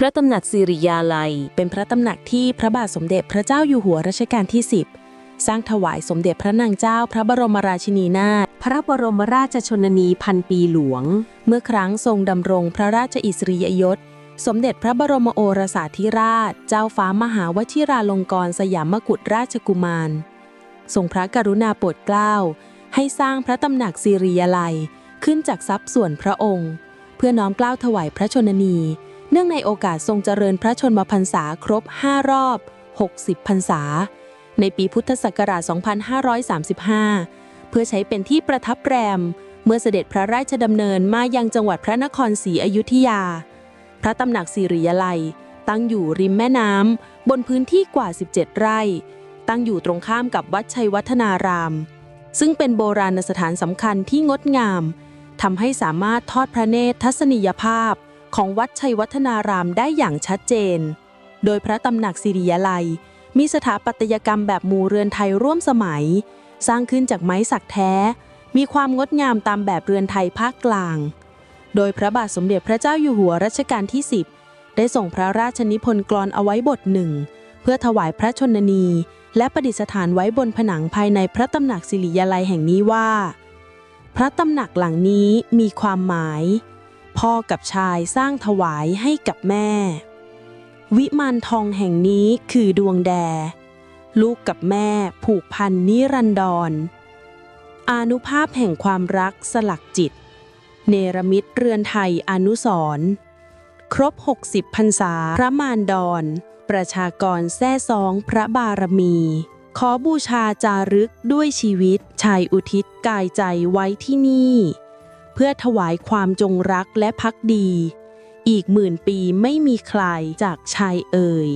พระตำหนักสิริยาลัย เป็นพระตำหนักที่พระบาทสมเด็จพระเจ้าอยู่หัวรัชกาลที่ 10 สร้างถวายสมเด็จพระนางเจ้าพระบรมราชินีนาถพระบรมราชชนนีพันปีหลวง เมื่อครั้งทรงดำรงพระราชอิสริยยศ สมเด็จพระบรมโอรสาธิราช เจ้าฟ้ามหาวชิราลงกรณ์สยามกุฎราชกุมาร ทรงพระกรุณาโปรดเกล้า ให้สร้างพระตำหนักสิริยาลัยขึ้นจากทรัพย์ส่วนพระองค์ เพื่อน้อมเกล้าถวายพระชนนี นื่องในโอกาสทรงเจริญพระชนมพรรษาครบ 5 รอบ 60 พรรษา ในปีพุทธศักราช 2535 เพื่อใช้เป็นที่ประทับแรม เมื่อเสด็จพระราชดำเนินมายังจังหวัดพระนครศรีอยุธยา พระตำหนักสิริยาลัย ตั้งอยู่ริมแม่น้ำบนพื้นที่กว่า 17 ไร่ ตั้งอยู่ตรงข้ามกับวัดชัยวัฒนาราม ซึ่งเป็นโบราณสถานสำคัญที่งดงามทำให้สามารถทอดพระเนตรทัศนียภาพ ของวัดชัยวัฒนารามได้อย่างชัดเจน โดยพระตำหนักสิริยาลัย มีสถาปัตยกรรมแบบหมู่เรือนไทยร่วมสมัย สร้างขึ้นจากไม้สักแท้ มีความงดงามตามแบบเรือนไทยภาคกลาง โดยพระบาทสมเด็จพระเจ้าอยู่หัวรัชกาลที่ 10 ได้ส่งพระราชนิพนธ์กลอนเอาไว้บทหนึ่ง เพื่อถวายพระชนนี และประดิษฐานไว้บนผนังภายในพระตำหนักสิริยาลัยแห่งนี้ว่า พระตำหนักหลังนี้มีความหมาย พ่อกับชายสร้างถวายให้กับแม่ วิมานทองแห่งนี้คือดวงแด ลูกกับแม่ผูกพันนิรันดรอานุภาพแห่งความรักสลักจิต เนรมิตเรือนไทยอนุสรครบ 60พรรษาพระมารดอนประชากรแท้ซองพระบารมี ขอบูชาจารึกด้วยชีวิตชายอุทิศกายใจไว้ที่นี่ เพื่อถวายความจงรักและพักดี อีกหมื่นปีไม่มีใครจากชายเอ่ย